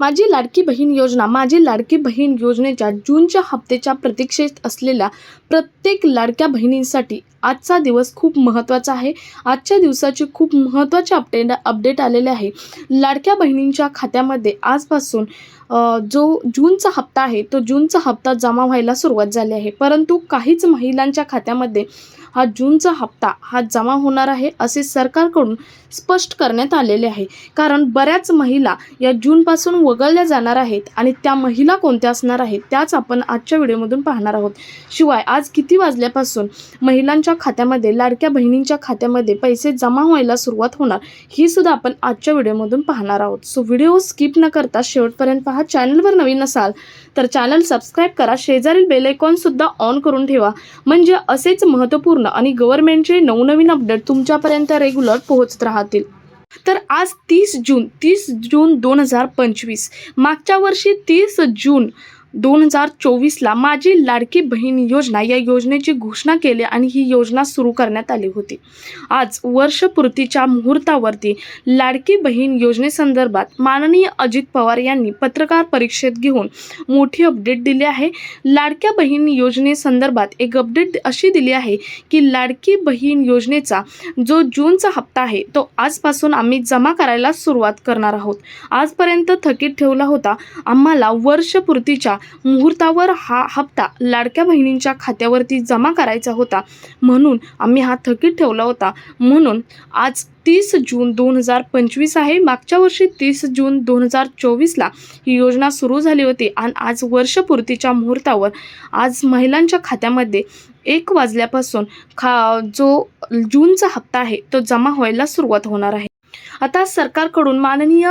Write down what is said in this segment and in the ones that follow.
माझी लाडकी बहीण योजना माझी लाडकी बहीण योजनेच्या जूनच्या हप्त्याच्या प्रतीक्षेत असलेल्या प्रत्येक लाडक्या बहिणींसाठी आजचा दिवस खूप महत्त्वाचा आहे. आजच्या दिवसाचे खूप महत्त्वाचे अपडेट अपडेट आलेले आहे. लाडक्या बहिणींच्या खात्यामध्ये आजपासून जो जूनचा हप्ता आहे तो जूनचा हप्ता जमा व्हायला सुरुवात झाली आहे. परंतु काहीच महिलांच्या खात्यामध्ये हा जूनचा हप्ता हा जमा होणार आहे असे सरकारकडून स्पष्ट करण्यात आलेले आहे. कारण बऱ्याच महिला या जूनपासून वगळल्या जाणार आहेत आणि त्या महिला कोणत्या असणार आहेत त्याच आपण आजच्या व्हिडिओमधून पाहणार आहोत. शिवाय आज किती वाजल्यापासून महिलांच्या खात्यामध्ये लाडक्या बहिणींच्या खात्यामध्ये पैसे जमा व्हायला सुरुवात होणार ही सुद्धा आपण आजच्या व्हिडिओमधून पाहणार आहोत. सो व्हिडिओ स्किप न करता शेवटपर्यंत हा चॅनलवर नवीन असाल तर चॅनल सबस्क्राईब करा. शेजारील बेल सुद्धा ऑन करून ठेवा. म्हणजे असेच महत्त्वपूर्ण आणि गव्हर्नमेंटचे नवनवीन अपडेट तुमच्यापर्यंत रेग्युलर पोहोचत राहतील. तर आज तीस जून तीस जून दोन हजार पंचवीस. मागच्या वर्षी तीस जून दोन हजार चोवीसला माझी लाडकी बहीण योजना या योजनेची घोषणा केली आणि ही योजना सुरू करण्यात आली होती. आज वर्षपूर्तीच्या मुहूर्तावरती लाडकी बहीण योजनेसंदर्भात माननीय अजित पवार यांनी पत्रकार परिषद घेऊन मोठी अपडेट दिली आहे. लाडक्या बहीण योजनेसंदर्भात एक अपडेट अशी दिली आहे की लाडकी बहीण योजनेचा जो जूनचा हप्ता आहे तो आजपासून आम्ही जमा करायला सुरुवात करणार आहोत. आजपर्यंत थकीत ठेवला होता. आम्हाला वर्षपूर्तीच्या मुहूर्तावर हा हप्ता लाडक्या बहिणींच्या खात्यावरती जमा करायचा होता. म्हणून आम्ही हा थकीत ठेवला होता. म्हणून आज तीस जून दोन हजार पंचवीस आहे. मागच्या वर्षी तीस जून दोन हजार चोवीसला ही योजना सुरू झाली होती आणि आज वर्षपूर्तीच्या मुहूर्तावर आज महिलांच्या खात्यामध्ये एक वाजल्यापासून खा जो जूनचा हप्ता आहे तो जमा व्हायला सुरुवात होणार आहे. आता सरकारकडून माननीय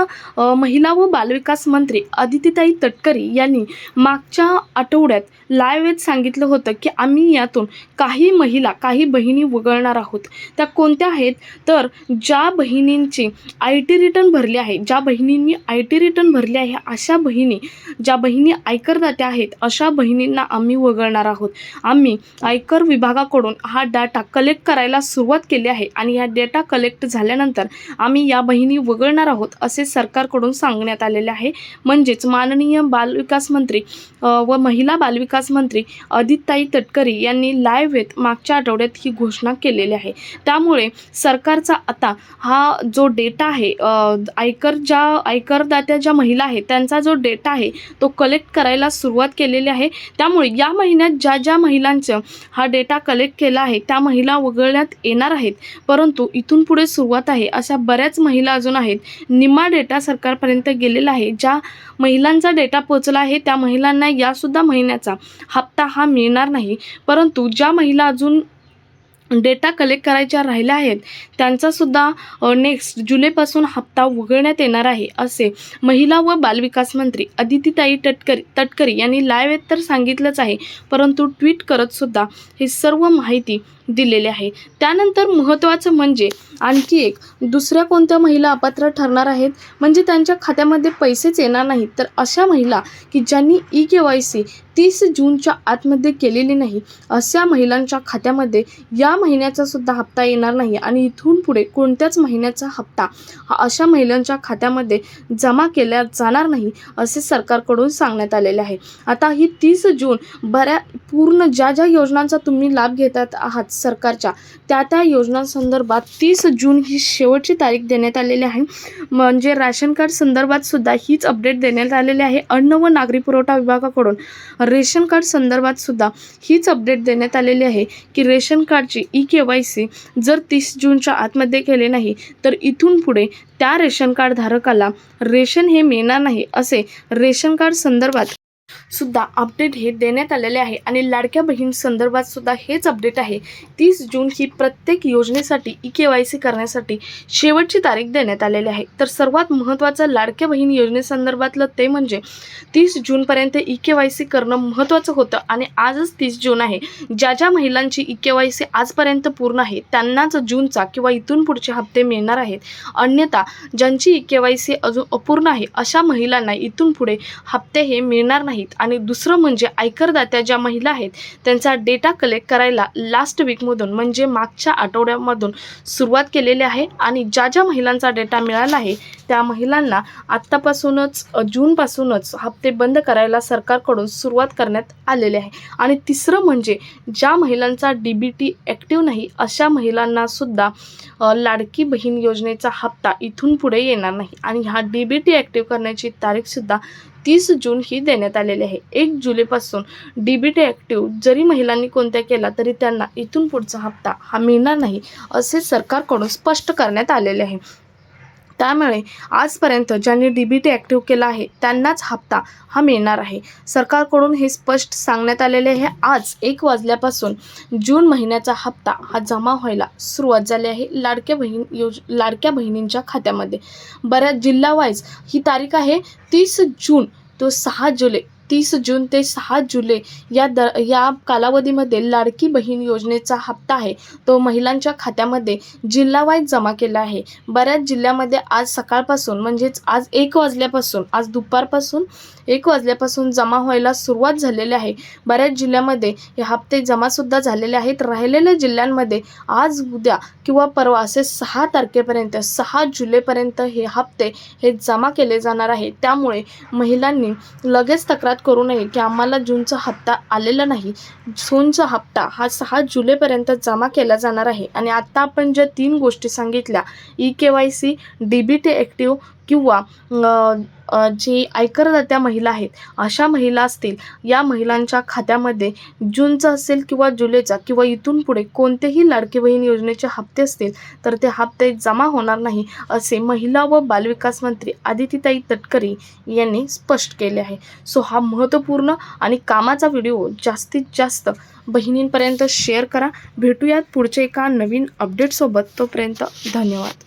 महिला व बालविकास मंत्री आदित्यताई तटकरी यांनी मागच्या आठवड्यात लायवेत सांगितलं होतं की आम्ही यातून काही महिला काही बहिणी वगळणार आहोत. त्या कोणत्या आहेत? तर ज्या बहिणींची आय टी रिटर्न भरली आहे ज्या बहिणींनी आय टी रिटर्न भरली आहे अशा बहिणी ज्या बहिणी आयकरदात्या आहेत अशा बहिणींना आम्ही वगळणार आहोत. आम्ही आयकर विभागाकडून हा डाटा कलेक्ट करायला सुरुवात केली आहे आणि या डेटा कलेक्ट झाल्यानंतर आम्ही या बहिणी वगळणार आहोत असे सरकारकडून सांगण्यात आलेले आहे. म्हणजेच माननीय बालविकास मंत्री व महिला बालविकास मंत्री अदितताई तटकरी यांनी लाईव्ह येत मागच्या आठवड्यात ही घोषणा केलेली आहे. त्यामुळे सरकारचा आता हा जो डेटा आहे आयकर ज्या आयकरदात्या ज्या महिला आहेत त्यांचा जो डेटा आहे तो कलेक्ट करायला सुरुवात केलेली आहे. त्यामुळे या महिन्यात ज्या ज्या महिलांचं हा डेटा कलेक्ट केला आहे त्या महिला वगळण्यात येणार आहेत. परंतु इथून पुढे सुरुवात आहे अशा बऱ्याच महिला अजून आहेत. निम्मा डेटा सरकारपर्यंत गेलेला आहे. ज्या महिलांचा डेटा पोचला आहे त्या महिलांना यासुद्धा महिन्याचा हप्ता हा मिळणार नाही. परंतु ज्या महिला अजून डेटा कलेक्ट करायच्या राहिल्या आहेत त्यांचासुद्धा नेक्स्ट जुलैपासून हप्ता वगळण्यात येणार आहे असे महिला व बालविकास मंत्री अदितीताई तटकरी तटकरी यांनी लाईव्ह येत तर सांगितलंच आहे परंतु ट्विट करतसुद्धा ही सर्व माहिती दिलेली आहे. त्यानंतर महत्त्वाचं म्हणजे आणखी एक दुसऱ्या कोणत्या महिला अपात्र ठरणार आहेत? म्हणजे त्यांच्या खात्यामध्ये पैसेच येणार नाहीत. तर अशा महिला की ज्यांनी ई के वाय सी तीस जूनच्या आतमध्ये केलेली नाही अशा महिलांच्या खात्यामध्ये या महिन्याचा सुद्धा हप्ता येणार नाही आणि इथून पुढे कोणत्याच महिन्याचा हप्ता हा अशा महिलांच्या खात्यामध्ये जमा केल्या जाणार नाही असे सरकारकडून सांगण्यात आलेले आहे. आता ही तीस जून बऱ्या पूर्ण ज्या ज्या योजनांचा तुम्ही लाभ घेतात आहात सरकारच्या त्या त्या योजनांसंदर्भात तीस जून ही शेवटची तारीख देण्यात आलेली आहे. म्हणजे राशन कार्ड संदर्भात सुद्धा हीच अपडेट देण्यात आलेली आहे. अन्न व नागरी पुरवठा विभागाकडून रेशन कार्ड संदर्भात सुद्धा हीच अपडेट देण्यात आलेली आहे की रेशन कार्डची ई के वाय सी जर तीस जूनच्या आतमध्ये केले नाही तर इथून पुढे त्या रेशन कार्ड धारकाला रेशन हे मिळणार नाही असे रेशन कार्ड संदर्भात सुद्धा अपडेट हे देण्यात आलेले आहे. आणि लाडक्या बहीण संदर्भात सुद्धा हेच अपडेट आहे. तीस जून ही प्रत्येक योजनेसाठी ई के वाय सी करण्यासाठी शेवटची तारीख देण्यात आलेली आहे. तर सर्वात महत्त्वाचं लाडक्या बहीण योजनेसंदर्भातलं ते म्हणजे तीस जूनपर्यंत ई के वाय सी करणं महत्त्वाचं होतं. आणि आजच तीस जून आहे. ज्या ज्या महिलांची ई के वाय सी आजपर्यंत पूर्ण आहे त्यांनाच जूनचा किंवा इथून पुढचे हप्ते मिळणार आहेत. अन्यथा ज्यांची ई के वाय सी अजून अपूर्ण आहे अशा महिलांना इथून पुढे हप्ते हे मिळणार नाही. नाहीत. आणि दुसरं म्हणजे आयकरदात्या ज्या महिला आहेत त्यांचा डेटा कलेक्ट करायला लास्ट वीकमधून म्हणजे मागच्या आठवड्यामधून सुरुवात केलेली आहे. आणि ज्या ज्या महिलांचा डेटा मिळाला आहे त्या महिलांना आत्तापासूनच जूनपासूनच हप्ते बंद करायला सरकारकडून सुरुवात करण्यात आलेली आहे. आणि तिसरं म्हणजे ज्या महिलांचा डी बी टी ॲक्टिव्ह नाही अशा महिलांना सुद्धा लाडकी बहीण योजनेचा हप्ता इथून पुढे येणार नाही. आणि ह्या डी बी टी ॲक्टिव्ह करण्याची तारीखसुद्धा तीस जून ही देण्यात आलेली आहे. एक जुलैपासून डी बी टी ॲक्टिव्ह जरी महिलांनी कोणत्या केला तरी त्यांना इथून पुढचा हप्ता हा मिळणार नाही असे सरकारकडून स्पष्ट करण्यात आलेले आहे. त्यामुळे आजपर्यंत ज्यांनी डी बी टी ॲक्टिव्ह केला आहे त्यांनाच हप्ता हा मिळणार आहे. सरकारकडून हे स्पष्ट सांगण्यात आलेले आहे. आज एक वाजल्यापासून जून महिन्याचा हप्ता हा जमा व्हायला सुरुवात झाली आहे. लाडक्या बहीण योज लाडक्या बहिणींच्या खात्यामध्ये. बऱ्याच जिल्हावाईज ही तारीख आहे तीस जून तो सहा जुलै तीस जून ते सहा जुलै या द या कालावधीमध्ये लाडकी बहीण योजनेचा हप्ता आहे. तो महिलांच्या खात्यामध्ये जिल्हावाईज जमा केला आहे. बऱ्याच जिल्ह्यामध्ये आज सकाळपासून म्हणजेच आज एक वाजल्यापासून आज दुपारपासून एक वाजल्यापासून जमा व्हायला सुरुवात झालेली आहे. बऱ्याच जिल्ह्यामध्ये हे हप्ते जमासुद्धा झालेले आहेत. राहिलेल्या जिल्ह्यांमध्ये आज उद्या किंवा परवा असे सहा तारखेपर्यंत सहा जुलैपर्यंत हे हप्ते हे जमा केले जाणार आहे. त्यामुळे महिलांनी लगेच तक्रार करू नये की आम्हाला जूनचा हप्ता आलेला नाही. जूनचा हप्ता हा सहा जुलैपर्यंत जमा केला जाणार आहे. आणि आत्ता आपण ज्या तीन गोष्टी सांगितल्या E K Y C D B T active किंवा जी आयकरदात्या महिला आहेत अशा महिला असतील या महिलांच्या खात्यामध्ये जूनचा असेल किंवा जुलैचा किंवा इथून पुढे कोणतेही लाडकी बहीण योजनेचे हप्ते असतील तर ते हप्ते जमा होणार नाही असे महिला व बालविकास मंत्री आदितीताई तटकरी यांनी स्पष्ट केले आहे. सो हा महत्त्वपूर्ण आणि कामाचा व्हिडिओ जास्तीत जास्त बहिणींपर्यंत शेअर करा. भेटूयात पुढच्या एका नवीन अपडेटसोबत. तोपर्यंत धन्यवाद.